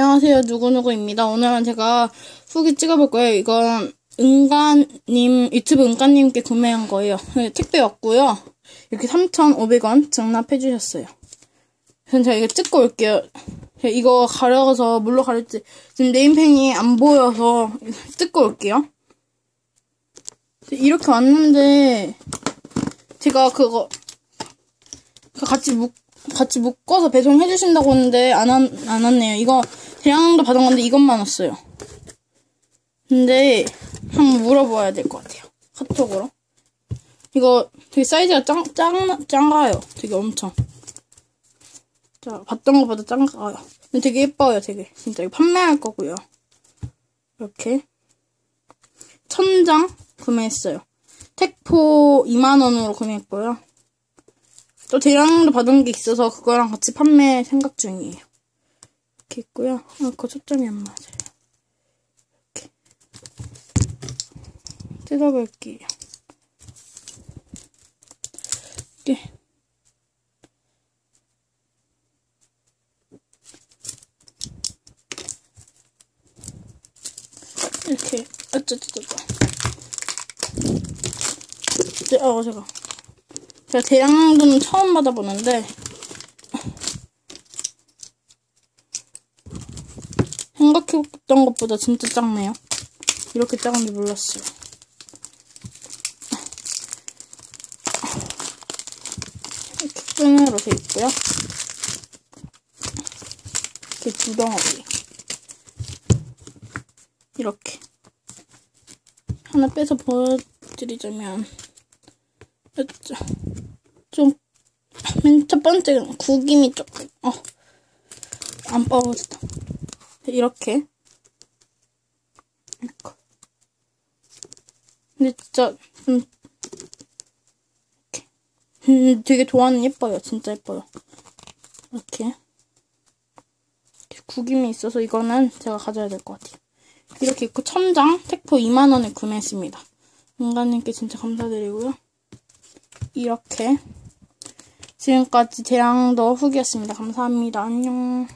안녕하세요. 누구누구입니다. 오늘은 제가 후기 찍어볼 거예요. 이건 은가님 유튜브 은가님께 구매한 거예요. 네, 택배 왔고요. 이렇게 3,500원 증납해 주셨어요. 그럼 제가 이거 찍고 올게요. 이거 가려서 물로 가릴지 지금 네임펜이 안 보여서 찍고 올게요. 이렇게 왔는데 제가 그거 같이 묶 같이 묶어서 배송해 주신다고 했는데 안, 안, 안 왔네요. 이거 대량도 받은 건데 이것만 왔어요. 근데 한번 물어봐야 될 것 같아요. 카톡으로. 이거 되게 사이즈가 짱, 짱, 짱가요. 되게 엄청. 자, 봤던 것보다 짱가요. 근데 되게 예뻐요, 되게. 진짜 이거 판매할 거고요. 이렇게. 천장 구매했어요. 택포 2만원으로 구매했고요. 또 대량도 받은 게 있어서 그거랑 같이 판매 생각 중이에요. 이렇게 있고요. 아, 그 초점이 안 맞아요. 이렇게. 뜯어볼게요. 이렇게. 이렇게 어쩌저쩌 네, 어 제가 제가 대량도는 처음 받아보는데 생각했던 것보다 진짜 작네요. 이렇게 작은지 몰랐어요. 이렇게 끈으로 돼 있고요. 이렇게 두 덩어리. 이렇게. 하나 빼서 보여드리자면 였죠. 좀, 맨 첫 번째는 구김이 조금, 어, 안 빠졌다. 이렇게. 근데 진짜, 좀, 이렇게. 음, 되게 도안은 예뻐요. 진짜 예뻐요. 이렇게. 구김이 있어서 이거는 제가 가져야 될 것 같아요. 이렇게 있고, 천장, 택포 2만원에 구매했습니다. 인간님께 진짜 감사드리고요. 이렇게 지금까지 대량도 후기였습니다. 감사합니다. 안녕.